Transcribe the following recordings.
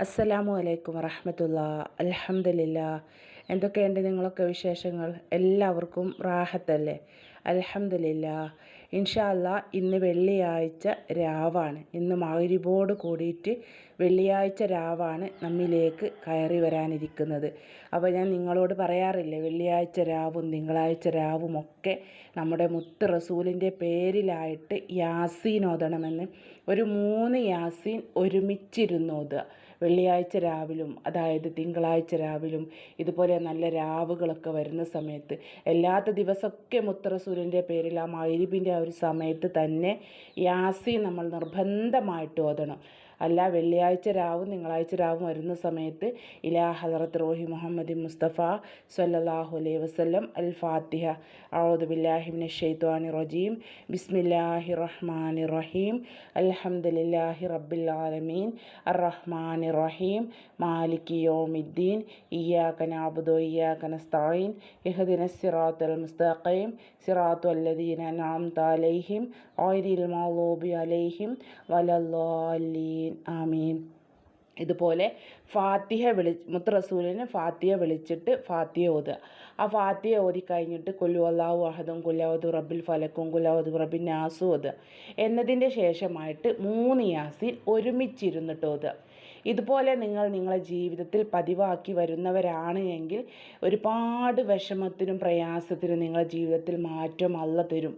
അസ്സലാമു അലൈക്കും വറഹമത്തുള്ള. അലഹമില്ല എന്തൊക്കെയുണ്ട് നിങ്ങളൊക്കെ വിശേഷങ്ങൾ? എല്ലാവർക്കും റാഹത്തല്ലേ? അലഹമില്ല ഇൻഷാല്ല ഇന്ന് വെള്ളിയാഴ്ച രാവാണ്. ഇന്ന് മഗ്‌രിബോട് കൂടിയിട്ട് വെള്ളിയാഴ്ച രാവാണ് നമ്മിലേക്ക് കയറി വരാനിരിക്കുന്നത്. അപ്പോൾ ഞാൻ നിങ്ങളോട് പറയാറില്ലേ വെള്ളിയാഴ്ച രാവും തിങ്കളാഴ്ച രാവും ഒക്കെ നമ്മുടെ മുത്ത് റസൂലിന്റെ പേരിലായിട്ട് യാസീൻ ഓതണമെന്ന്. ഒരു മൂന്ന് യാസീൻ ഒരുമിച്ചിരുന്ന് ഓതുക. വെള്ളിയാഴ്ച രാവിലും അതായത് തിങ്കളാഴ്ച രാവിലും ഇതുപോലെ നല്ല രാവുകളൊക്കെ വരുന്ന സമയത്ത് എല്ലാത്ത ദിവസമൊക്കെ മുത്ത് റസൂലിന്റെ പേരിൽ ആ മഗ്‌രിബിന്റെ ആ ഒരു സമയത്ത് തന്നെ യാസി നമ്മൾ നിർബന്ധമായിട്ട് ഓതണം. അല്ല വെള്ളിയാഴ്ച രാവും തിങ്കളാഴ്ച രാവും വരുന്ന സമയത്ത് ഇലാ ഹദറത്ത് റോഹി മുഹമ്മദ് മുസ്തഫ സല്ലല്ലാഹു അലൈഹി വസല്ലം അൽ ഫാത്തിഹ. ബില്ലാഹി മിനശ് റജീം. ബിസ്മില്ലാഹി റഹ്മാനി റഹീം. അൽഹംദുലില്ലാഹി റബ്ബിൽ ആലമീൻ. അർ റഹ്മാൻ റഹീം. മാലികി യൗമിദ്ദീൻ. ഇയ്യാക നഅബുദു വഇയ്യാക നസ്തഈൻ. ഇഹ്ദിനസ് സിറാത്തൽ മുസ്തഖീം. സിറാത്തുൽ ലദീന അൻഅംത അലൈഹിം. ഗൈറിൽ മഗ്ദൂബി അലൈഹിം. വലദ്ദാലീൻ. ആമീൻ ആമീൻ. ഇതുപോലെ ഫാത്തിഹ വിളി മുത്ത് റസൂലിന് ഫാത്തിഹ വിളിച്ചിട്ട് ഫാത്തിഹ ഓതുക. ആ ഫാത്തിഹ ഓതി കഴിഞ്ഞിട്ട് കുല്ലു അള്ളാഹു അഹദും കുല്ലാവതു റബ്ബിൽ ഫലക്കും കുല്ലാവതു റബ്ബിൻ നാസും ഓതുക. എന്നതിന്റെ ശേഷമായിട്ട് മൂന്ന് യാസീൻ ഒരുമിച്ചിരുന്നിട്ട് ഓതുക. ഇതുപോലെ നിങ്ങൾ നിങ്ങളെ ജീവിതത്തിൽ പതിവാക്കി വരുന്നവരാണ് എങ്കിൽ ഒരുപാട് വിഷമത്തിനും പ്രയാസത്തിനും നിങ്ങളുടെ ജീവിതത്തിൽ മാറ്റം അല്ല തരും.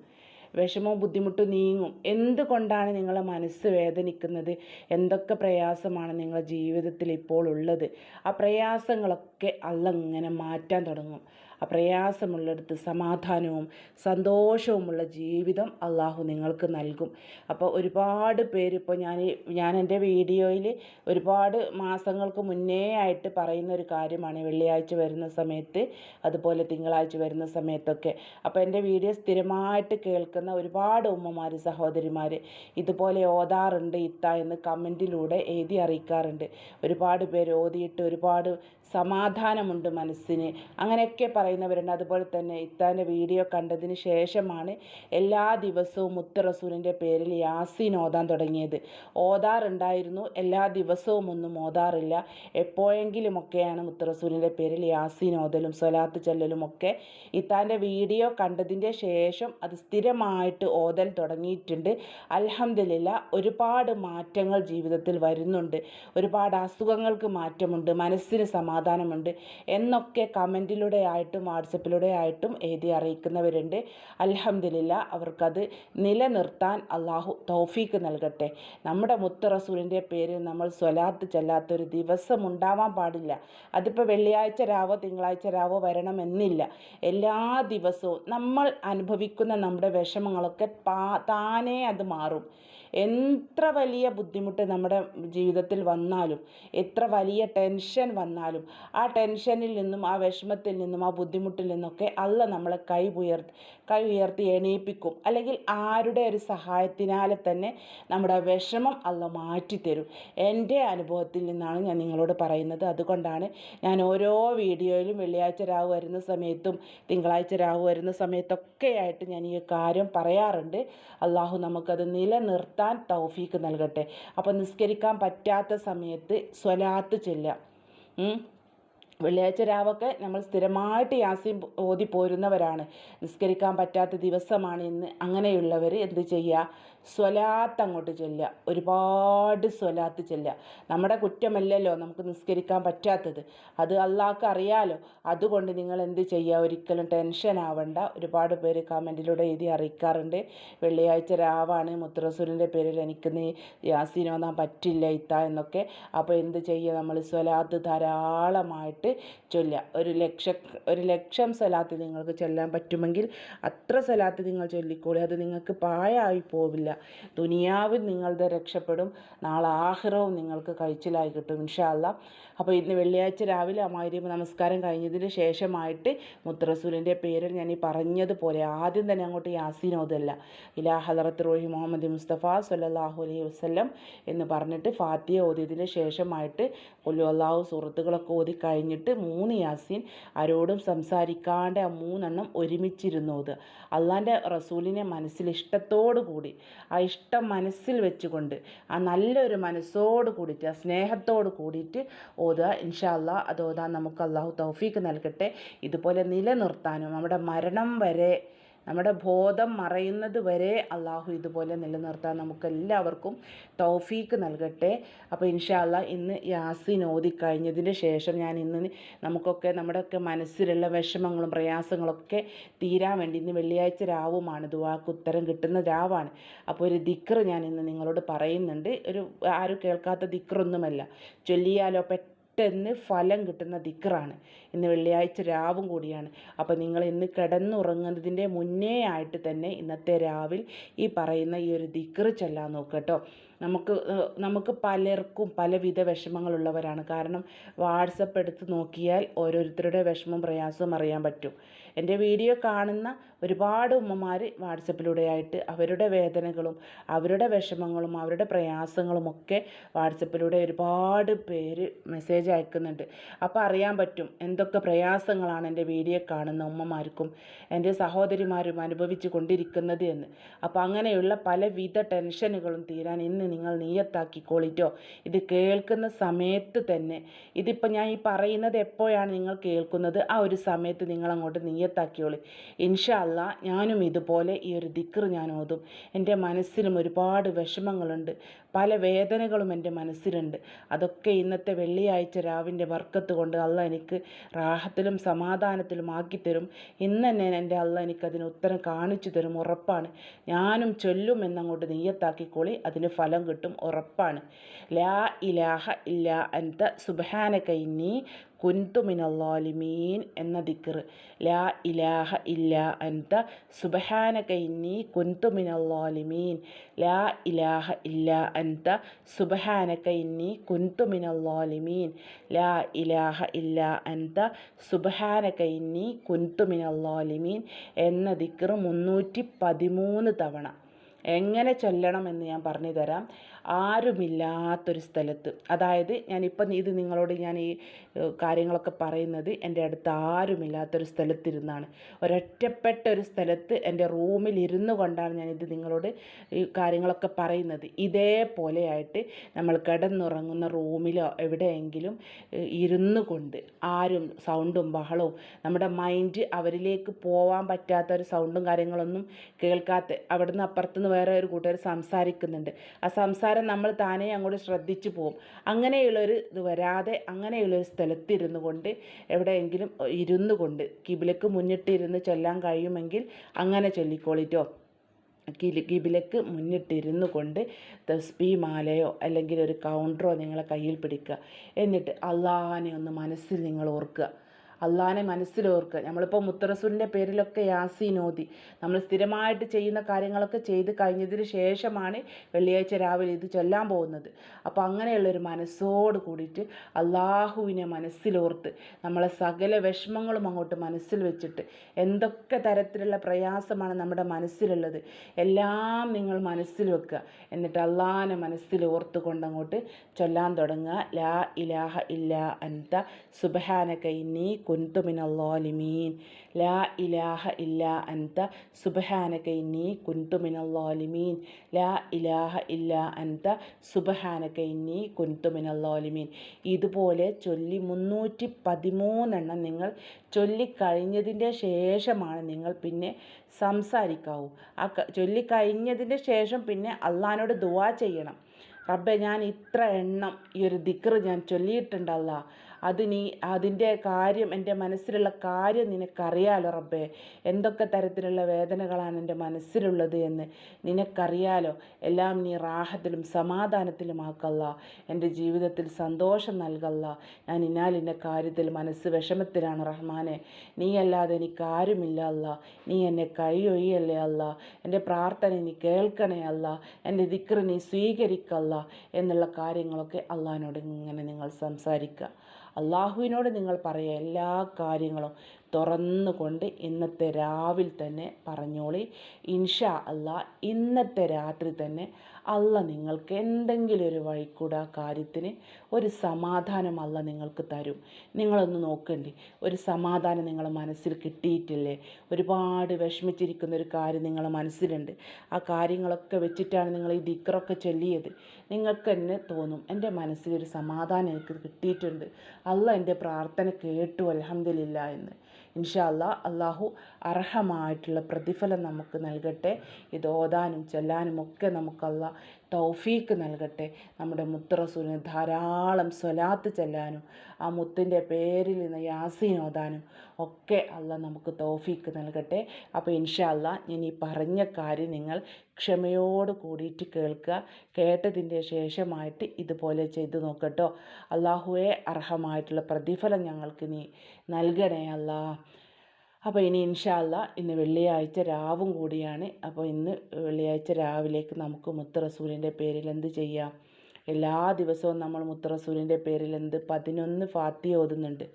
വിഷമവും ബുദ്ധിമുട്ടും നീങ്ങും. എന്തുകൊണ്ടാണ് നിങ്ങളെ മനസ്സ് വേദനിക്കുന്നത്? എന്തൊക്കെ പ്രയാസമാണ് നിങ്ങളുടെ ജീവിതത്തിൽ ഇപ്പോൾ ഉള്ളത്? ആ പ്രയാസങ്ങളൊക്കെ അല്ല മാറ്റാൻ തുടങ്ങും. പ്രയാസമുള്ളിടത്ത് സമാധാനവും സന്തോഷവുമുള്ള ജീവിതം അള്ളാഹു നിങ്ങൾക്ക് നൽകും. അപ്പോൾ ഒരുപാട് പേര് ഇപ്പോൾ ഞാൻ ഞാൻ എന്റെ വീഡിയോയിൽ ഒരുപാട് മാസങ്ങൾക്ക് മുന്നേ ആയിട്ട് പറയുന്ന ഒരു കാര്യമാണ് വെള്ളിയാഴ്ച വരുന്ന സമയത്ത് അതുപോലെ തിങ്കളാഴ്ച വരുന്ന സമയത്തൊക്കെ. അപ്പോൾ എന്റെ വീഡിയോ സ്ഥിരമായിട്ട് കേൾക്കുന്ന ഒരുപാട് ഉമ്മമാർ സഹോദരിമാർ ഇതുപോലെ ഓതാറുണ്ട് ഇത്ത എന്ന് കമന്റിലൂടെ എഴുതി അറിയിക്കാറുണ്ട്. ഒരുപാട് പേര് ഓതിയിട്ട് ഒരുപാട് സമാധാനമുണ്ട് മനസ്സിന്. അങ്ങനെയൊക്കെ പറയുന്നവരുണ്ട്. അതുപോലെ തന്നെ ഇത്താന്റെ വീഡിയോ കണ്ടതിന് ശേഷമാണ് എല്ലാ ദിവസവും മുത്തറസൂലിന്റെ പേരിൽ യാസീൻ ഓതാൻ തുടങ്ങിയത്. ഓതാറുണ്ടായിരുന്നു. എല്ലാ ദിവസവും ഒന്നും ഓതാറില്ല. എപ്പോഴെങ്കിലുമൊക്കെയാണ് മുത്തറസൂലിന്റെ പേരിൽ യാസീൻ ഓതലും സ്വലാത്ത് ചൊല്ലലും ഒക്കെ. ഇത്താന്റെ വീഡിയോ കണ്ടതിന്റെ ശേഷം അത് സ്ഥിരമായിട്ട് ഓതൽ തുടങ്ങിയിട്ടുണ്ട്. അൽഹംദുലില്ല ഒരുപാട് മാറ്റങ്ങൾ ജീവിതത്തിൽ വരുന്നുണ്ട്. ഒരുപാട് അസുഖങ്ങൾക്ക് മാറ്റമുണ്ട്. മനസ്സിന് സമാധാനമുണ്ട് എന്നൊക്കെ കമന്റിലൂടെ ആയിട്ടും വാട്സപ്പിലൂടെ ആയിട്ടും എഴുതി അറിയിക്കുന്നവരുണ്ട്. അലഹമില്ല അവർക്കത് നിലനിർത്താൻ അള്ളാഹു തൗഫീക്ക് നൽകട്ടെ. നമ്മുടെ മുത്ത് റസൂലിന്റെ പേരിൽ നമ്മൾ സ്വലാത്ത് ചെല്ലാത്തൊരു ദിവസം ഉണ്ടാവാൻ പാടില്ല. അതിപ്പോൾ വെള്ളിയാഴ്ച രാവോ തിങ്കളാഴ്ച രാവോ വരണമെന്നില്ല. എല്ലാ ദിവസവും നമ്മൾ അനുഭവിക്കുന്ന നമ്മുടെ വിഷമങ്ങളൊക്കെ താനേ അത് മാറും. എത്ര വലിയ ബുദ്ധിമുട്ട് നമ്മുടെ ജീവിതത്തിൽ വന്നാലും എത്ര വലിയ ടെൻഷൻ വന്നാലും ആ ടെൻഷനിൽ നിന്നും ആ വിഷമത്തിൽ നിന്നും ആ ബുദ്ധിമുട്ടിൽ നിന്നൊക്കെ അല്ല നമ്മളെ കൈ ഉയർത്തി കൈ ഉയർത്തി എണീപ്പിക്കും. അല്ലെങ്കിൽ ആരുടെ ഒരു സഹായത്തിനാൽ തന്നെ നമ്മുടെ വിഷമം അല്ല മാറ്റിത്തരും. എന്റെ അനുഭവത്തിൽ നിന്നാണ് ഞാൻ നിങ്ങളോട് പറയുന്നത്. അതുകൊണ്ടാണ് ഞാൻ ഓരോ വീഡിയോയിലും വെള്ളിയാഴ്ച രാവ് വരുന്ന സമയത്തും തിങ്കളാഴ്ച രാവ് വരുന്ന സമയത്തൊക്കെ ആയിട്ട് ഞാൻ ഈ കാര്യം പറയാറുണ്ട്. അള്ളാഹു നമുക്കത് നിലനിർത്താൻ തൗഫീക്ക് നൽകട്ടെ. അപ്പോൾ നിസ്കരിക്കാൻ പറ്റാത്ത സമയത്ത് സ്വലാത്ത് ചെല്ലുക. വെള്ളിയാഴ്ച രാവൊക്കെ നമ്മൾ സ്ഥിരമായിട്ട് യാസീൻ ഓതി പോരുന്നവരാണ്. നിസ്കരിക്കാൻ പറ്റാത്ത ദിവസമാണ് ഇന്ന്. അങ്ങനെയുള്ളവർ എന്ത് ചെയ്യുക? സ്വലാത്ത് അങ്ങോട്ട് ചെല്ലുക. ഒരുപാട് സ്വലാത്ത് ചെല്ലുക. നമ്മുടെ കുറ്റമല്ലല്ലോ നമുക്ക് നിസ്കരിക്കാൻ പറ്റാത്തത്. അത് അള്ളാഹ്ക്ക് അറിയാലോ. അതുകൊണ്ട് നിങ്ങൾ എന്ത് ചെയ്യുക? ഒരിക്കലും ടെൻഷൻ ആവണ്ട. ഒരുപാട് പേര് കമന്റിലൂടെ എഴുതി അറിയിക്കാറുണ്ട്. വെള്ളിയാഴ്ച രാവാണ്. മുത്തറസൂലിന്റെ പേരിൽ എനിക്ക് നീ യാസീനോന്നാൻ പറ്റില്ല ഇത്ത എന്നൊക്കെ. അപ്പോൾ എന്ത് ചെയ്യുക? നമ്മൾ സ്വലാത്ത് ധാരാളമായിട്ട് ചൊല്ലുക ഒരു ലക്ഷ ഒരു ലക്ഷം സ്വലാത്ത് നിങ്ങൾക്ക് ചൊല്ലാൻ പറ്റുമെങ്കിൽ അത്ര സ്വലാത്ത് നിങ്ങൾ ചൊല്ലിക്കോളി. അത് നിങ്ങൾക്ക് പാഴായി പോവില്ല. ദുനിയാവിൽ നിങ്ങളുടെ രക്ഷപ്പെടും. നാളെ ആഹ്റവും നിങ്ങൾക്ക് കഴിച്ചിലായി കിട്ടും. ഇൻഷാല്ല അപ്പോൾ ഇന്ന് വെള്ളിയാഴ്ച രാവിലെ അമാരി നമസ്കാരം കഴിഞ്ഞതിന് ശേഷമായിട്ട് മുത്തറസൂലിന്റെ പേരിൽ ഞാൻ ഈ പറഞ്ഞതുപോലെ ആദ്യം തന്നെ അങ്ങോട്ട് യാസീനോതല്ല ഇലാ ഹലറത്ത് റോഹി മുഹമ്മദ് മുസ്തഫ സല്ലാഹു അലൈഹി വസ്ലം എന്ന് പറഞ്ഞിട്ട് ഫാത്തിയ ഓതിയതിന് ശേഷമായിട്ട് കൊല്ലു അള്ളാഹു സുഹൃത്തുക്കളൊക്കെ ഓതി കഴിഞ്ഞിട്ട് മൂന്ന് യാസീൻ ആരോടും സംസാരിക്കാണ്ട് ആ മൂന്നെണ്ണം ഒരുമിച്ചിരുന്നു ഓത് അള്ളാന്റെ റസൂലിനെ മനസ്സിൽ ഇഷ്ടത്തോടു കൂടി ആ ഇഷ്ടം മനസ്സിൽ വെച്ചുകൊണ്ട് ആ നല്ലൊരു മനസ്സോട് കൂടിയിട്ട് ആ സ്നേഹത്തോട് കൂടിയിട്ട് ഓതുക. ഇൻഷാല്ല അത് ഓതാൻ നമുക്ക് അള്ളാഹു തൗഫീക്ക് നൽകട്ടെ. ഇതുപോലെ നിലനിർത്താനും നമ്മുടെ മരണം വരെ നമ്മുടെ ബോധം മറയുന്നത് വരെ അള്ളാഹു ഇതുപോലെ നിലനിർത്താൻ നമുക്ക് എല്ലാവർക്കും തൗഫീക്ക് നൽകട്ടെ. അപ്പോൾ ഇൻഷാല്ല ഇന്ന് യാസിൻ ഓതി കഴിഞ്ഞതിന് ശേഷം ഞാൻ ഇന്ന് നമുക്കൊക്കെ നമ്മുടെയൊക്കെ മനസ്സിലുള്ള വിഷമങ്ങളും പ്രയാസങ്ങളൊക്കെ തീരാൻ വേണ്ടി ഇന്ന് വെള്ളിയാഴ്ച രാവുമാണ്. ദുവാക്ക് ഉത്തരം കിട്ടുന്ന രാവാണ്. അപ്പോൾ ഒരു ദിക്ർ ഞാൻ ഇന്ന് നിങ്ങളോട് പറയുന്നുണ്ട്. ഒരു ആരും കേൾക്കാത്ത ദിക്റൊന്നുമല്ല. ചൊല്ലിയാലോ പെട്ടെന്ന് പെട്ടെന്ന് ഫലം കിട്ടുന്ന ദിക്റാണ്. ഇന്ന് വെള്ളിയാഴ്ച രാവും കൂടിയാണ്. അപ്പോൾ നിങ്ങൾ ഇന്ന് കിടന്നുറങ്ങുന്നതിന്റെ മുന്നേ ആയിട്ട് തന്നെ ഇന്നത്തെ രാവിൽ ഈ പറയുന്ന ഈ ഒരു ദിക്റ് ചൊല്ലാൻ നോക്കട്ടോ നമുക്ക് നമുക്ക് പലർക്കും പലവിധ വിഷമങ്ങളുള്ളവരാണ്. കാരണം വാട്സപ്പ് എടുത്ത് നോക്കിയാൽ ഓരോരുത്തരുടെ വിഷമം പ്രയാസവും അറിയാൻ പറ്റും. എന്റെ വീഡിയോ കാണുന്ന ഒരുപാട് ഉമ്മമാർ വാട്സപ്പിലൂടെയായിട്ട് അവരുടെ വേദനകളും അവരുടെ വിഷമങ്ങളും അവരുടെ പ്രയാസങ്ങളും ഒക്കെ വാട്സപ്പിലൂടെ ഒരുപാട് പേര് മെസ്സേജ് അയക്കുന്നുണ്ട്. അപ്പോൾ അറിയാൻ പറ്റും എന്തൊക്കെ പ്രയാസങ്ങളാണ് എന്റെ വീഡിയോ കാണുന്ന ഉമ്മമാർക്കും എന്റെ സഹോദരിമാരും അനുഭവിച്ചു കൊണ്ടിരിക്കുന്നത് എന്ന്. അപ്പോൾ അങ്ങനെയുള്ള പലവിധ ടെൻഷനുകളും തീരാൻ ഇന്ന് നിങ്ങൾ നീയത്താക്കിക്കോളിറ്റോ ഇത് കേൾക്കുന്ന സമയത്ത് തന്നെ ഇതിപ്പോൾ ഞാൻ ഈ പറയുന്നത് എപ്പോഴാണ് നിങ്ങൾ കേൾക്കുന്നത്? ആ ഒരു സമയത്ത് നിങ്ങൾ അങ്ങോട്ട് നീയത്താക്കിയോളി ഇൻഷാ അല്ല ഞാനും ഇതുപോലെ ഈ ഒരു ദിക്ർ ഞാൻ ഓതും. എന്റെ മനസ്സിലും ഒരുപാട് വിഷമങ്ങളുണ്ട്. പല വേദനകളും എന്റെ മനസ്സിലുണ്ട്. അതൊക്കെ ഇന്നത്തെ വെള്ളിയാഴ്ച രാവിന്റെ വർക്കത്ത് കൊണ്ട് അല്ല എനിക്ക് റാഹത്തിലും സമാധാനത്തിലും ആക്കിത്തരും ഇന്ന് തന്നെ എന്റെ അല്ല എനിക്കതിന് ഉത്തരം കാണിച്ചു തരും. ഉറപ്പാണ്. ഞാനും ചൊല്ലും എന്നങ്ങോട്ട് നെയ്യത്താക്കിക്കോളി. അതിന് ഫലം കിട്ടും. ഉറപ്പാണ്. ലാ ഇലാഹ ഇല്ല അൻത സുബ്ഹാനക ഇന്നി കുന്തു മിനല്ലാലിമീൻ എന്ന ദിക്ർ. ലാ ഇലാഹ ഇല്ല അൻത സുബഹാനക ഇന്നി കുന്തു മിനല്ലാലിമീൻ. ലാ ഇലാഹ ഇല്ല അൻത സുബഹാനക ഇന്നി കുന്തു മിനല്ലാലിമീൻ ലാ ഇലാഹ ഇല്ല അൻത സുബഹാനക ഇന്നി കുന്തു മിനല്ലാലിമീൻ എന്ന ദിക്ർ മുന്നൂറ്റി പതിമൂന്ന് തവണ. എങ്ങനെ ചൊല്ലണം എന്ന് ഞാൻ പറഞ്ഞു തരാം ആരുമില്ലാത്തൊരു സ്ഥലത്ത്. അതായത് ഞാനിപ്പം ഇത് നിങ്ങളോട് ഞാൻ ഈ കാര്യങ്ങളൊക്കെ പറയുന്നത് എന്റെ അടുത്ത് ആരുമില്ലാത്തൊരു സ്ഥലത്തിരുന്നാണ്. ഒരൊറ്റപ്പെട്ട ഒരു സ്ഥലത്ത് എന്റെ റൂമിൽ ഇരുന്നു കൊണ്ടാണ് ഞാനിത് നിങ്ങളോട് ഈ കാര്യങ്ങളൊക്കെ പറയുന്നത്. ഇതേപോലെയായിട്ട് നമ്മൾ കിടന്നുറങ്ങുന്ന റൂമിലോ എവിടെയെങ്കിലും ഇരുന്നു കൊണ്ട് ആരും സൗണ്ടും ബഹളവും നമ്മുടെ മൈൻഡ് അവരിലേക്ക് പോവാൻ പറ്റാത്ത ഒരു സൗണ്ടും കാര്യങ്ങളൊന്നും കേൾക്കാത്ത അവിടുന്ന് അപ്പുറത്തുനിന്ന് വേറെ ഒരു കൂട്ടുകാർ സംസാരിക്കുന്നുണ്ട്. ആ സംസാരം നമ്മൾ താനേ അങ്ങോട്ട് ശ്രദ്ധിച്ചു പോകും അങ്ങനെയുള്ളൊരു ഇത് വരാതെ അങ്ങനെയുള്ളൊരു സ്ഥലത്തിരുന്നു കൊണ്ട് എവിടെയെങ്കിലും ഇരുന്നു കൊണ്ട് കിബിലക്ക് മുന്നിട്ടിരുന്ന് ചൊല്ലാൻ കഴിയുമെങ്കിൽ അങ്ങനെ ചൊല്ലിക്കോളിട്ടോ. കിബിലക്ക് മുന്നിട്ടിരുന്നു കൊണ്ട് തസ്ബി മാലയോ അല്ലെങ്കിൽ ഒരു കൗണ്ടറോ നിങ്ങളെ കയ്യിൽ പിടിക്കുക. എന്നിട്ട് അള്ളാഹാനെ ഒന്ന് മനസ്സിൽ നിങ്ങൾ ഓർക്കുക. അള്ളാഹാനെ മനസ്സിലോർക്കുക. നമ്മളിപ്പോൾ മുത്തറസൂലിന്റെ പേരിലൊക്കെ യാസീൻ ഓതി. നമ്മൾ സ്ഥിരമായിട്ട് ചെയ്യുന്ന കാര്യങ്ങളൊക്കെ ചെയ്ത് കഴിഞ്ഞതിന് ശേഷമാണ് വെള്ളിയാഴ്ച രാവിലെ ഇത് ചൊല്ലാൻ പോകുന്നത്. അപ്പോൾ അങ്ങനെയുള്ളൊരു മനസ്സോട് കൂടിയിട്ട് അള്ളാഹുവിനെ മനസ്സിലോർത്ത് നമ്മളെ സകല വിഷമങ്ങളും അങ്ങോട്ട് മനസ്സിൽ വെച്ചിട്ട് എന്തൊക്കെ തരത്തിലുള്ള പ്രയാസമാണ് നമ്മുടെ മനസ്സിലുള്ളത് എല്ലാം നിങ്ങൾ മനസ്സിൽ വെക്കുക. എന്നിട്ട് അള്ളാഹാനെ മനസ്സിൽ ഓർത്തുകൊണ്ട് അങ്ങോട്ട് ചൊല്ലാൻ തുടങ്ങുക. ലാ ഇലാഹ ഇല്ല അൻത. സുബഹാനക ഇന്നി കുന്തു മിനല്ലാലിമീൻ ലാ ഇലാഹ ഇല്ല അൻത സുബഹാനക ഇന്നി കുന്തു മിനല്ലാലിമീൻ ലാ ഇലാഹ ഇല്ല അൻത സുബഹാനക ഇന്നി കുന്തു മിനല്ലാലിമീൻ ഇതുപോലെ ചൊല്ലി മുന്നൂറ്റി പതിമൂന്നെണ്ണം നിങ്ങൾ ചൊല്ലിക്കഴിഞ്ഞതിന്റെ ശേഷമാണ് നിങ്ങൾ പിന്നെ സംസാരിക്കാവൂ. ആ ചൊല്ലിക്കഴിഞ്ഞതിന്റെ ശേഷം പിന്നെ അള്ളഹാനോട് ദുവാ ചെയ്യണം. റബ്ബെ ഞാൻ ഇത്ര എണ്ണം ഈ ഒരു ദിക്ർ ഞാൻ ചൊല്ലിയിട്ടുണ്ടല്ല. അത് നീ അതിന്റെ കാര്യം എന്റെ മനസ്സിലുള്ള കാര്യം നിനക്കറിയാലോ റബ്ബേ. എന്തൊക്കെ തരത്തിലുള്ള വേദനകളാണ് എന്റെ മനസ്സിലുള്ളത് എന്ന് നിനക്കറിയാലോ. എല്ലാം നീ റാഹത്തിലും സമാധാനത്തിലും ആക്കല്ല എന്റെ ജീവിതത്തിൽ സന്തോഷം നൽകല്ല. ഞാൻ ഇന്നാലിന്റെ കാര്യത്തിൽ മനസ്സ് വിഷമത്തിലാണ് റഹ്മാനെ. നീ അല്ലാതെ എനിക്ക് ആരുമില്ല അല്ല. നീ എന്നെ കഴിയൊഴിയല്ലേ അല്ല. എന്റെ പ്രാർത്ഥന നീ കേൾക്കണേ അല്ല. എന്റെ ദിക്ര നീ സ്വീകരിക്കല്ല. എന്നുള്ള കാര്യങ്ങളൊക്കെ അള്ളഹാനോട് ഇങ്ങനെ നിങ്ങൾ സംസാരിക്കുക. അള്ളാഹുവിനോട് നിങ്ങൾ പറയുക എല്ലാ കാര്യങ്ങളും തുറന്നുകൊണ്ട് ഇന്നത്തെ രാവിലെ തന്നെ പറഞ്ഞോളി. ഇൻഷാ അല്ലാ ഇന്നത്തെ രാത്രി തന്നെ അല്ല നിങ്ങൾക്ക് എന്തെങ്കിലും ഒരു വഴിക്കൂടെ ആ കാര്യത്തിന് ഒരു സമാധാനം അല്ല നിങ്ങൾക്ക് തരും. നിങ്ങളൊന്ന് നോക്കണ്ടേ ഒരു സമാധാനം നിങ്ങളെ മനസ്സിൽ കിട്ടിയിട്ടില്ലേ? ഒരുപാട് വിഷമിച്ചിരിക്കുന്ന ഒരു കാര്യം നിങ്ങളെ മനസ്സിലുണ്ട്. ആ കാര്യങ്ങളൊക്കെ വെച്ചിട്ടാണ് നിങ്ങൾ ഈ ദിക്റൊക്കെ ചൊല്ലിയത്. നിങ്ങൾക്ക് തന്നെ തോന്നും എന്റെ മനസ്സിലൊരു സമാധാനം എനിക്ക് കിട്ടിയിട്ടുണ്ട്. അല്ല എന്റെ പ്രാർത്ഥന കേട്ടു അലഹമില്ല എന്ന്. ഇൻഷാ അല്ലാ അള്ളാഹു അർഹമായിട്ടുള്ള പ്രതിഫലം നമുക്ക് നൽകട്ടെ. ഇത് ഓതാനും ചൊല്ലാനും ഒക്കെ നമുക്കല്ല തൗഫീക്ക് നൽകട്ടെ. നമ്മുടെ മുത്തറസൂലിന് ധാരാളം സ്വലാത്ത് ചെല്ലാനും ആ മുത്തിന്റെ പേരിൽ നിന്ന് യാസീൻ ഓതാനും ഒക്കെ അല്ല നമുക്ക് തൗഫീക്ക് നൽകട്ടെ. അപ്പോൾ ഇൻഷാ അല്ലാ ഞാൻ ഈ പറഞ്ഞ കാര്യം നിങ്ങൾ ക്ഷമയോട് കൂടിയിട്ട് കേൾക്കുക. കേട്ടതിന്റെ ശേഷമായിട്ട് ഇതുപോലെ ചെയ്തു നോക്കട്ടോ. അള്ളാഹുവെ അർഹമായിട്ടുള്ള പ്രതിഫലം ഞങ്ങൾക്ക് നീ നൽകണേ അല്ലാ അപ്പോൾ ഇനി ഇൻഷാല്ല ഇന്ന് വെള്ളിയാഴ്ച രാവും കൂടിയാണ്. അപ്പോൾ ഇന്ന് വെള്ളിയാഴ്ച രാവിലേക്ക് നമുക്ക് മുത്ത് റസൂലിന്റെ പേരിൽ എന്ത് ചെയ്യാം? എല്ലാ ദിവസവും നമ്മൾ മുത്ത് റസൂലിന്റെ പേരിൽ എന്ത്? പതിനൊന്ന് ഫാത്തി ഓതുന്നുണ്ട്.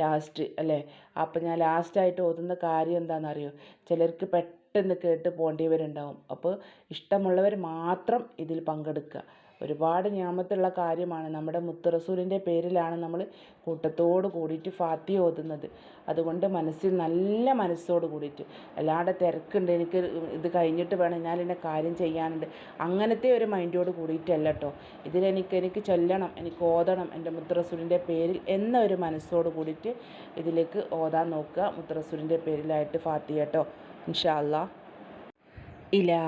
ലാസ്റ്റ് അല്ലേ? അപ്പോൾ ഞാൻ ലാസ്റ്റായിട്ട് ഓതുന്ന കാര്യം എന്താണെന്നറിയോ ചിലർക്ക് പെട്ടെന്ന് കേട്ട് പോകേണ്ടിയവരുണ്ടാവും അപ്പോൾ ഇഷ്ടമുള്ളവർ മാത്രം ഇതിൽ പങ്കെടുക്കുക. ഒരുപാട് ഞാമത്തുള്ള കാര്യമാണ്. നമ്മുടെ മുത്തറസൂലിന്റെ പേരിലാണ് നമ്മൾ കൂട്ടത്തോട് കൂടിയിട്ട് ഫാത്തി ഓതുന്നത്. അതുകൊണ്ട് മനസ്സിൽ നല്ല മനസ്സോട് കൂടിയിട്ട്. അല്ലാണ്ട് തിരക്കുണ്ട്. എനിക്ക് ഇത് കഴിഞ്ഞിട്ട് വേണം ഞാൻ എന്നെ കാര്യം ചെയ്യാനുണ്ട്. അങ്ങനത്തെ ഒരു മൈൻഡോട് കൂടിയിട്ടല്ല കേട്ടോ ഇതിലെനിക്ക് എനിക്ക് ചൊല്ലണം എനിക്ക് ഓതണം എന്റെ മുത്തറസൂലിന്റെ പേരിൽ എന്ന ഒരു മനസ്സോട് കൂടിയിട്ട് ഇതിലേക്ക് ഓതാൻ നോക്കുക. മുത്തറസൂലിന്റെ പേരിലായിട്ട് ഫാത്തി കേട്ടോ ഇൻഷാ അല്ലാ ഇലാ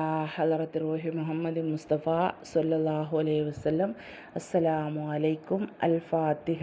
റൂഹി മുഹമ്മദ് മുസ്തഫ സല്ലല്ലാഹു അലൈഹി വസ്ലം അസ്സലാമു അലൈക്കും. അൽ ഫാത്തിഹ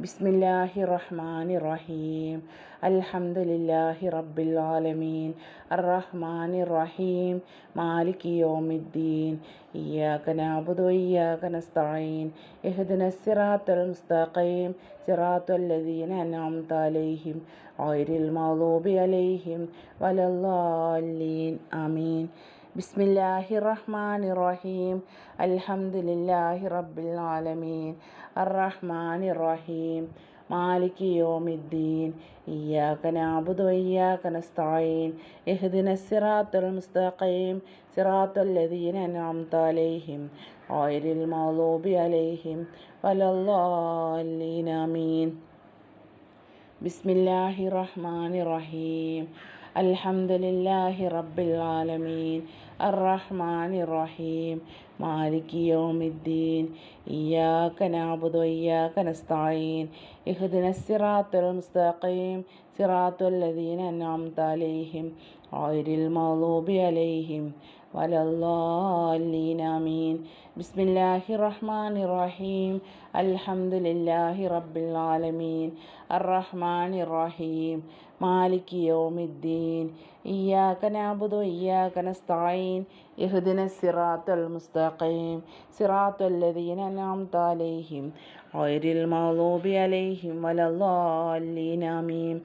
ബിസ്മില്ലാഹി റഹ്മാൻ റഹീം അൽഹംദുലില്ലാഹി റബ്ബിൽ ആലമീൻ അർറഹ്മാൻ റഹീം മാലിക് യോമിദ്ദീൻ. ഇയ്യാക നാബുദു ഇയ്യാക നസ്തഈൻ ഇഹ്ദിന സിറാത്തൽ മുസ്തഖീം. സിറാത്തൽ അൻഅംത അലൈഹിം. ഗൈറിൽ മഗ്ദൂബി അലൈഹിം. വലല്ലാലീൻ ആമീൻ. ബിസ്മില്ലാഹി റഹ്മാൻ റഹീം അൽഹംദുലില്ലാഹി റബ്ബിൽ ആലമീൻ. അറഹ്മാൻ റഹീം മാലിക് യോമിദ്ദീൻ. ഇയ്യാക നാബുദു ഇയ്യാക നസ്തഈൻ ഇഹ്ദിന സിറാത്തുൽ മുസ്തഖീം. സിറാത്തുൽ ലദീന അൻഅംത അലൈഹിം. ഗൈറിൽ മഗ്ദൂബി അലൈഹിം. വലല്ലാലീൻ ആമീൻ ബിസ്മില്ലാഹി റഹ്മാനിർ റഹീം അൽഹംദുലില്ലാഹി റബ്ബിൽ ആലമീൻ. الرحمن الرحيم. മാലിക് യോമിദ്ദീൻ ഇയാക്ക നാബുദു ഇയാക്ക നസ്തായീൻ ഇഹ്ദിന സിറാത്തുൽ മുസ്തഖീം സിറാത്തുൽ ലദീന അൻഅംത അലൈഹിം ഗൈറിൽ മഗ്ദൂബി അലൈഹിം വലല്ലാലീൻ ആമീൻ. ബിസ്മില്ലാഹി റഹ്മാനി റഹീം അൽഹംദുലില്ലാഹി റബ്ബിൽ ആലമീൻ. അർറഹ്മാനി റഹീം മാലിക് യൗമിദ്ദീൻ ഇയ്യാക നഅബുദു വ ഇയ്യാക നസ്തഈൻ ഇഹ്ദിന സിറാത്തൽ മുസ്തഖീം സിറാത്തല്ലദീന അൻഅംത അലൈഹിം ഗൈറിൽ മഗ്ളൂബി അലൈഹിം വലദ്ദാല്ലീൻ ആമീൻ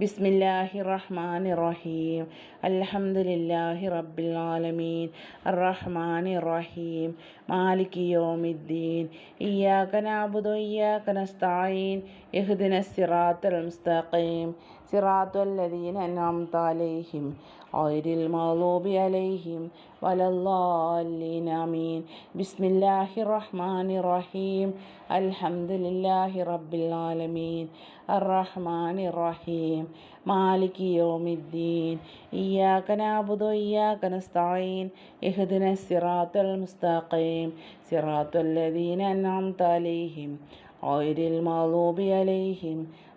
ബിസ്മില്ലാഹിർ റഹ്മാനിർ റഹീം അൽഹംദുലില്ലാഹി റബ്ബിൽ ആലമീൻ അർറഹ്മാനിർ റഹീം മാലികി യൗമിദ്ദീൻ ഇയ്യാക നഅബുദു വ ഇയ്യാക നസ്തഈൻ ഇഹ്ദിനസ് സിറാത്തൽ മുസ്തഖീം സിറാത്തുല്ലദീന അൻഅംത അലൈഹിം ഗൈറിൽ മഗ്ലൂബി അലൈഹിം വലല്ലാലിൻ ആമീൻ ബിസ്മില്ലാഹിർ റഹ്മാനിർ റഹീം. അൽഹംദുലില്ലാഹി റബ്ബിൽ ആലമീൻ. അർറഹ്മാനിർ റഹീം. മാലിക് യൗമിദ്ദീൻ. ഇയ്യാക നഅബുദു വഇയ്യാക നസ്തഈൻ. ഇഹ്ദിന സിറാത്തൽ മുസ്തഖീം. സിറാത്തൽ ലദീന അൻഅംത അലൈഹിം ഗൈറിൽ മഗ്ലൂബി അലൈഹിം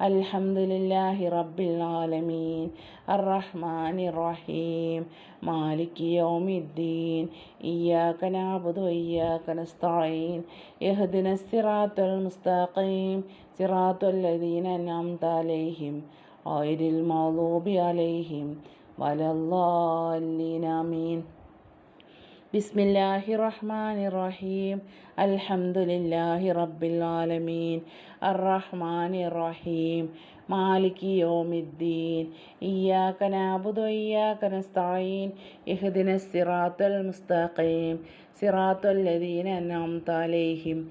അൽഹംദുലില്ലാഹി റബ്ബിൽ ആലമീൻ. അർറഹ്മാൻ റഹീം മാലിക് യൗമിദ്ദീൻ. ഇയ്യാക നഅബുദു വഇയ്യാക നസ്തഈൻ. ഇഹ്ദിന സിറാത്തൽ മുസ്തഖീം. സിറാത്തൽ ലദീന അൻഅംത അലൈഹിം. ഗൈരിൽ മഗ്ദൂബി അലൈഹിം. വലല്ലാലീൻ ആമീൻ. ബിസ്മില്ലാഹി റഹ്മാൻ റഹീം അൽഹംദുലില്ലാഹി റബ്ബിൽ ആലമീൻ. അർറഹ്മാൻ റഹീം മാലിക് യോമിദ്ദീൻ. ഇയ്യാക്ക നാബുദു ഇയ്യാക്ക നസ്തഈൻ ഇഹ്ദിന സിറാത്തൽ മുസ്തഖീം. സിറാത്തൽ അൻഅംത അലൈഹിം.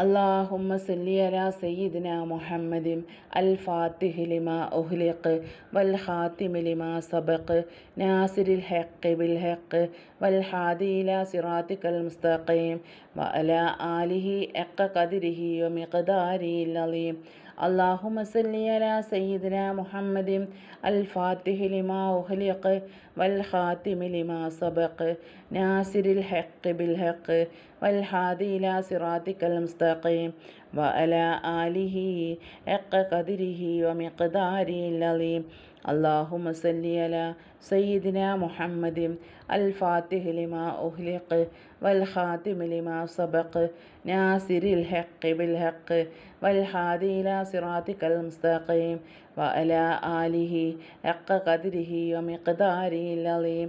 اللهم صل على سيدنا محمد الفاتح لما أهلق والخاتم لما سبق ناصر الحق بالحق والحادي إلى صراطك المستقيم وعلى آله حق قدره ومقداره العظيم اللهم صل على سيدنا محمد الفاتح لما أخلق والخاتم لما سبق ناصر الحق بالحق والهادي إلى صراطك المستقيم وعلى آله حق قدره ومقداره العظيم اللهم صل على سيدنا محمد الفاتح لما أهلق والخاتم لما سبق ناصر الحق بالحق والهادي إلى صراطك المستقيم وعلى آله حق قدره ومقداره العظيم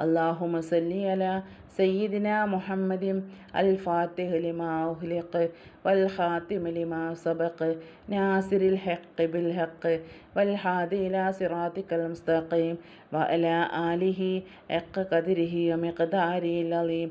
اللهم صل على سيدنا محمد الفاتح لما أغلق والخاتم لما سبق ناصر الحق بالحق والهادي إلى صراطك المستقيم وعلى آله حق قدره ومقداره العظيم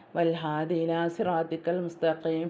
والهادي إلى صراطك المستقيم.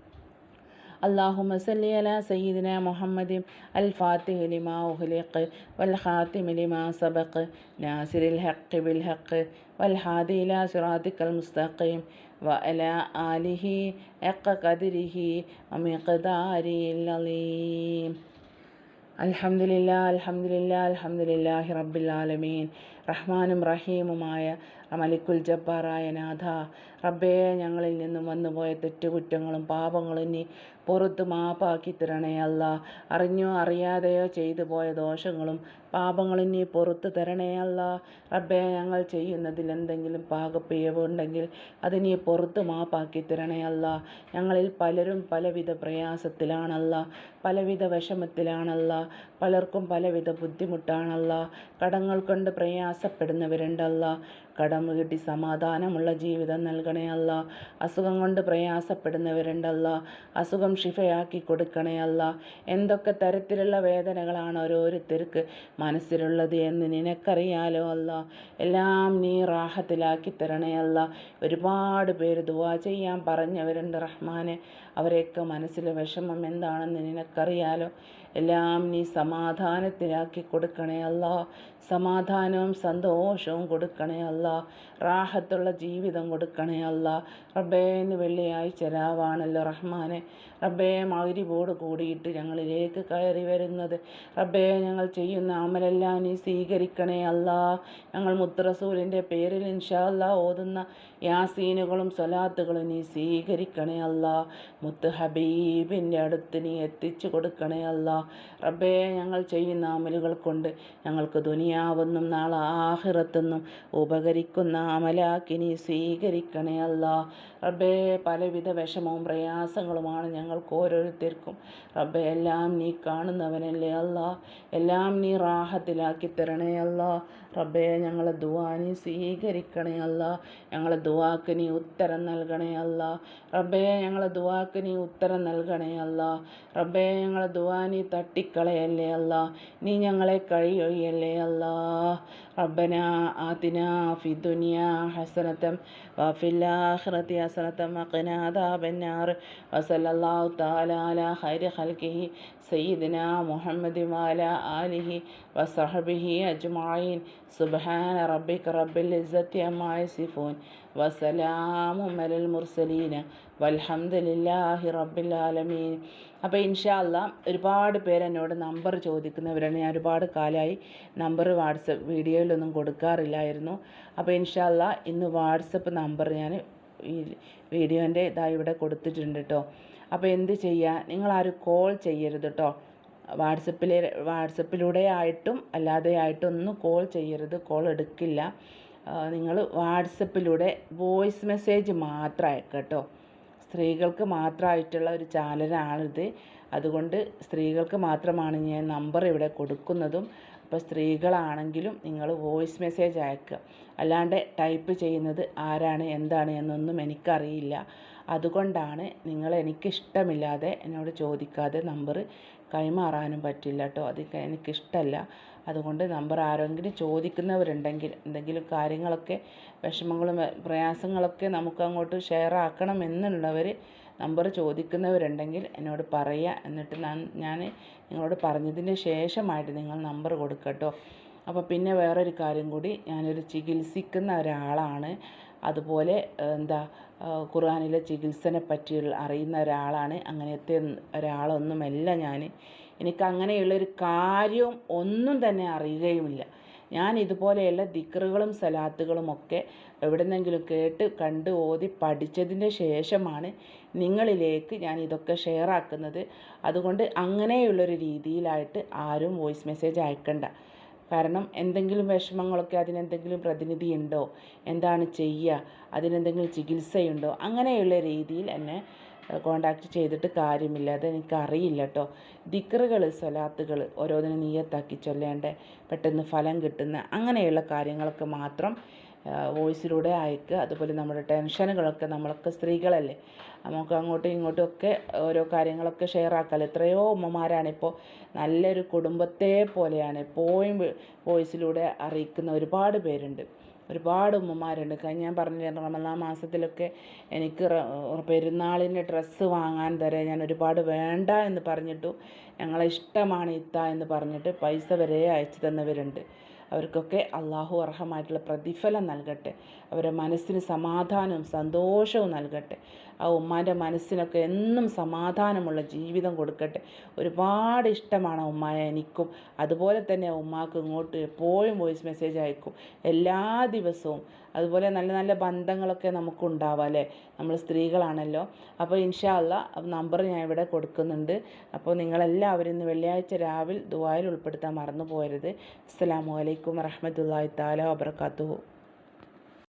اللهم صل على سيدنا محمد الفاتح لما أغلق والخاتم لما سبق ناصر الحق بالحق والهادي إلى صراطك المستقيم وعلى آله حق قدره ومقداره العظيم الحمد لله الحمد لله الحمد لله رب العالمين റഹ്മാനും റഹീമുമായ മലിക്കുൽ ജബ്ബാറായ നാഥ റബ്ബേ ഞങ്ങളിൽ നിന്നും വന്നുപോയ തെറ്റുകുറ്റങ്ങളും പാപങ്ങളും നീ പുറത്ത് മാപ്പാക്കി തരണേ അല്ല. അറിഞ്ഞോ അറിയാതെയോ ചെയ്തു പോയ ദോഷങ്ങളും പാപങ്ങളും നീ പുറത്ത് തരണേ അല്ല. റബ്ബേ ഞങ്ങൾ ചെയ്യുന്നതിൽ എന്തെങ്കിലും പാകപ്പിഴവുണ്ടെങ്കിൽ അത് നീ പുറത്ത് മാപ്പാക്കി തരണേ അല്ല. ഞങ്ങളിൽ പലരും പലവിധ പ്രയാസത്തിലാണല്ല. പലവിധ വിഷമത്തിലാണല്ല. പലർക്കും പലവിധ ബുദ്ധിമുട്ടാണല്ല. കടങ്ങൾ കൊണ്ട് പ്രയാസപ്പെടുന്നവരുണ്ടല്ല. കടം വീട്ടി സമാധാനമുള്ള ജീവിതം നൽകണേ അല്ല. അസുഖം കൊണ്ട് പ്രയാസപ്പെടുന്നവരുണ്ടല്ല. അസുഖം ഷിഫയാക്കി കൊടുക്കണേ അല്ല. എന്തൊക്കെ തരത്തിലുള്ള വേദനകളാണ് ഓരോരുത്തർക്ക് മനസ്സിലുള്ളത് എന്ന് നിനക്കറിയാലോ അല്ല. എല്ലാം നീ റാഹത്തിലാക്കി തരണേ അല്ല. ഒരുപാട് പേര് ദുവാ ചെയ്യാൻ പറഞ്ഞവരുണ്ട് റഹ്മാനെ. അവരെയൊക്കെ മനസ്സിലെ വിഷമം എന്താണെന്ന് നിനക്കറിയാലോ. എല്ലാം നീ സമാധാനത്തിലാക്കി കൊടുക്കണേ അല്ല. സമാധാനവും സന്തോഷവും കൊടുക്കണേ അല്ല. റാഹത്തുള്ള ജീവിതം കൊടുക്കണേ അല്ല. റബ്ബേ ഇന്ന് വെള്ളിയാഴ്ച രാവാണല്ലോ റഹ്മാനെ. റബ്ബേ മൗരിവോട് കൂടിയിട്ട് ഞങ്ങളിലേക്ക് കയറി വരുന്നത്. റബ്ബേ ഞങ്ങൾ ചെയ്യുന്ന അമലെല്ലാം നീ സ്വീകരിക്കണേ അല്ല. ഞങ്ങൾ മുത്തറസൂലിന്റെ പേരിൽ ഇൻഷാ അല്ലാ ഓതുന്ന യാസീനുകളും സ്വലാത്തുകളും നീ സ്വീകരിക്കണേ അല്ല. മുത്ത് ഹബീബിന്റെ അടുത്ത് നീ എത്തിച്ചു കൊടുക്കണേ അല്ല. റബ്ബേ ഞങ്ങൾ ചെയ്യുന്ന അമലുകൾ കൊണ്ട് ഞങ്ങൾക്ക് ദുനിയാവെന്നും നാളെ ആഹിറത്തെന്നും ഉപകരിക്കുന്ന അമലാക്കി നീ സ്വീകരിക്കണേ അല്ല. റബ്ബേ പലവിധ വിഷമവും പ്രയാസങ്ങളുമാണ് ഞങ്ങൾക്ക് ഓരോരുത്തർക്കും. റബ്ബെ എല്ലാം നീ കാണുന്നവനല്ലേ അല്ലാ? എല്ലാം നീ റാഹത്തിലാക്കി തരണേ അല്ലാ. റബ്ബെ ഞങ്ങളെ ദുവാ നീ സ്വീകരിക്കണേ അല്ല. ഞങ്ങളെ ദുവാക്ക് നീ ഉത്തരം നൽകണേ അല്ല. റബ്ബെ ഞങ്ങളെ ദുവാക്ക് നീ ഉത്തരം നൽകണേ അല്ല. റബ്ബെ ഞങ്ങളെ ദുവാ നീ തട്ടിക്കളയല്ലേ അല്ല. നീ ഞങ്ങളെ കഴിയൊഴിയല്ലേ അല്ല. റബ്ബന ആതിന ഫി ദുനിയ ഹസനത്തം വഫിൽ ആഖിറതി ഹസനത്തം വഖിനാ അദാബന്നാർ. വസല്ലല്ലാഹു അള്ളാഹു താലാല ഹരി ഹൽക്കിഹി സയ്യിദിന മുഹമ്മദ് വാല ആലിഹി വസഹബിഹി അജ്മായിൻ സുബാന റബ്ബിക് റബ്ബിൽ ഇസത്തി അമ്മായി സിഫൂൻ വസലാമുമലൽ മുർസലീന. വൽഹംദുലില്ലാഹി റബ്ബിൽ ആലമീൻ. അപ്പോൾ ഇൻഷാല്ല ഒരുപാട് പേര് എന്നോട് നമ്പർ ചോദിക്കുന്നവരാണ്. ഞാൻ ഒരുപാട് കാലമായി നമ്പർ വാട്സപ്പ് വീഡിയോയിലൊന്നും കൊടുക്കാറില്ലായിരുന്നു. അപ്പോൾ ഇൻഷാല്ല ഇന്ന് വാട്സപ്പ് നമ്പർ ഞാൻ ഈ വീഡിയോന്റെ ഇതായി ഇവിടെ കൊടുത്തിട്ടുണ്ട് കേട്ടോ അപ്പോൾ എന്ത് ചെയ്യുക നിങ്ങളാരും കോൾ ചെയ്യരുത് കേട്ടോ വാട്സപ്പിലെ വാട്സപ്പിലൂടെ ആയിട്ടും അല്ലാതെ ആയിട്ടും ഒന്നും കോൾ ചെയ്യരുത്. കോൾ എടുക്കില്ല. നിങ്ങൾ വാട്സപ്പിലൂടെ വോയിസ് മെസ്സേജ് മാത്രം അയക്കുക കേട്ടോ സ്ത്രീകൾക്ക് മാത്രമായിട്ടുള്ള ഒരു ചാനലാണിത്. അതുകൊണ്ട് സ്ത്രീകൾക്ക് മാത്രമാണ് ഞാൻ നമ്പർ ഇവിടെ കൊടുക്കുന്നതും. അപ്പോൾ സ്ത്രീകളാണെങ്കിലും നിങ്ങൾ വോയിസ് മെസ്സേജ് അയക്കുക അല്ലാണ്ട് ടൈപ്പ് ചെയ്യുന്നത് ആരാണ് എന്താണ് എന്നൊന്നും എനിക്കറിയില്ല. അതുകൊണ്ടാണ് നിങ്ങൾ എനിക്കിഷ്ടമില്ലാതെ എന്നോട് ചോദിക്കാതെ നമ്പർ കൈമാറാനും പറ്റില്ല കേട്ടോ അത് എനിക്കിഷ്ടമല്ല അതുകൊണ്ട് നമ്പർ ആരെങ്കിലും ചോദിക്കുന്നവരുണ്ടെങ്കിൽ എന്തെങ്കിലും കാര്യങ്ങളൊക്കെ വിഷമങ്ങളും പ്രയാസങ്ങളൊക്കെ നമുക്ക് അങ്ങോട്ട് ഷെയർ ആക്കണം എന്നുള്ളവർ നമ്പർ ചോദിക്കുന്നവരുണ്ടെങ്കിൽ എന്നോട് പറയുക. എന്നിട്ട് ഞാൻ നിങ്ങളോട് പറഞ്ഞതിന് ശേഷമായിട്ട് നിങ്ങൾ നമ്പർ കൊടുക്കട്ടോ അപ്പോൾ പിന്നെ വേറൊരു കാര്യം കൂടി. ഞാനൊരു ചികിത്സിക്കുന്ന ഒരാളാണ്. അതുപോലെ എന്താ ഖുർആനിലെ ചികിത്സനെ പറ്റി അറിയുന്ന ഒരാളാണ്. അങ്ങനത്തെ ഒരാളൊന്നുമല്ല ഞാൻ എനിക്ക് അങ്ങനെയുള്ളൊരു കാര്യവും ഒന്നും തന്നെ അറിയുകയുമില്ല. ഞാൻ ഇതുപോലെയുള്ള ദിക്റുകളും സലാത്തുകളും ഒക്കെ എവിടെന്നെങ്കിലും കേട്ട് കണ്ട് ഓതി പഠിച്ചതിന് ശേഷമാണ് നിങ്ങളിലേക്ക് ഞാൻ ഇതൊക്കെ ഷെയർ ആക്കുന്നത് അതുകൊണ്ട് അങ്ങനെയുള്ളൊരു രീതിയിലായിട്ട് ആരും വോയിസ് മെസ്സേജ് അയക്കണ്ട. കാരണം എന്തെങ്കിലും വിഷമങ്ങളൊക്കെ അതിനെന്തെങ്കിലും പ്രതിനിധി ഉണ്ടോ എന്താണ് ചെയ്യുക? അതിനെന്തെങ്കിലും ചികിത്സയുണ്ടോ? അങ്ങനെയുള്ള രീതിയിൽ എന്നെ കോണ്ടാക്ട് ചെയ്തിട്ട് കാര്യമില്ല. അതെനിക്ക് അറിയില്ല കേട്ടോ ദിക്റുകൾ സ്വലാത്തുകൾ ഓരോന്നിനും നീയത്താക്കി ചൊല്ലേണ്ട. പെട്ടെന്ന് ഫലം കിട്ടുന്ന അങ്ങനെയുള്ള കാര്യങ്ങളൊക്കെ മാത്രം വോയിസിലൂടെ അയക്കുക. അതുപോലെ നമ്മുടെ ടെൻഷനുകളൊക്കെ നമ്മളൊക്കെ സ്ത്രീകളല്ലേ? നമുക്ക് അങ്ങോട്ടും ഇങ്ങോട്ടും ഒക്കെ ഓരോ കാര്യങ്ങളൊക്കെ ഷെയർ ആക്കാമല്ലോ എത്രയോ ഉമ്മമാരാണിപ്പോൾ നല്ലൊരു കുടുംബത്തെ പോലെയാണ് എപ്പോഴും വോയിസിലൂടെ അറിയിക്കുന്ന ഒരുപാട് പേരുണ്ട്. ഒരുപാട് ഉമ്മമാരുണ്ട്. കഴിഞ്ഞ ഞാൻ പറഞ്ഞില്ലേ റമദാൻ മാസത്തിലൊക്കെ എനിക്ക് പെരുന്നാളിന് ഡ്രസ്സ് വാങ്ങാൻ തരെ ഞാൻ ഒരുപാട് വേണ്ട എന്ന് പറഞ്ഞിട്ടും ഞങ്ങളെ ഇഷ്ടമാണ് ഇത്ത എന്ന് പറഞ്ഞിട്ട് പൈസ വരെ അയച്ചു തന്നവരുണ്ട്. അവർക്കൊക്കെ അള്ളാഹു അർഹമായിട്ടുള്ള പ്രതിഫലം നൽകട്ടെ. അവരുടെ മനസ്സിന് സമാധാനവും സന്തോഷവും നൽകട്ടെ. ആ ഉമ്മാന്റെ മനസ്സിനൊക്കെ എന്നും സമാധാനമുള്ള ജീവിതം കൊടുക്കട്ടെ. ഒരുപാട് ഇഷ്ടമാണ് ഉമ്മായ എനിക്കും. അതുപോലെ തന്നെ ഉമ്മാക്ക് ഇങ്ങോട്ട് എപ്പോഴും വോയിസ് മെസ്സേജ് അയക്കും. എല്ലാ ദിവസവും. അതുപോലെ നല്ല നല്ല ബന്ധങ്ങളൊക്കെ നമുക്കുണ്ടാവാം അല്ലേ? നമ്മൾ സ്ത്രീകളാണല്ലോ. അപ്പോൾ ഇൻഷാല്ല നമ്പർ ഞാൻ ഇവിടെ കൊടുക്കുന്നുണ്ട്. അപ്പോൾ നിങ്ങളെല്ലാവരും ഇന്ന് വെള്ളിയാഴ്ച രാവിലെ ദുബായിൽ ഉൾപ്പെടുത്താൻ മറന്നു പോകരുത് അസ്സലാമു അലൈക്കും വറഹമത്തല്ലാഹി താല വബർക്കാത്തു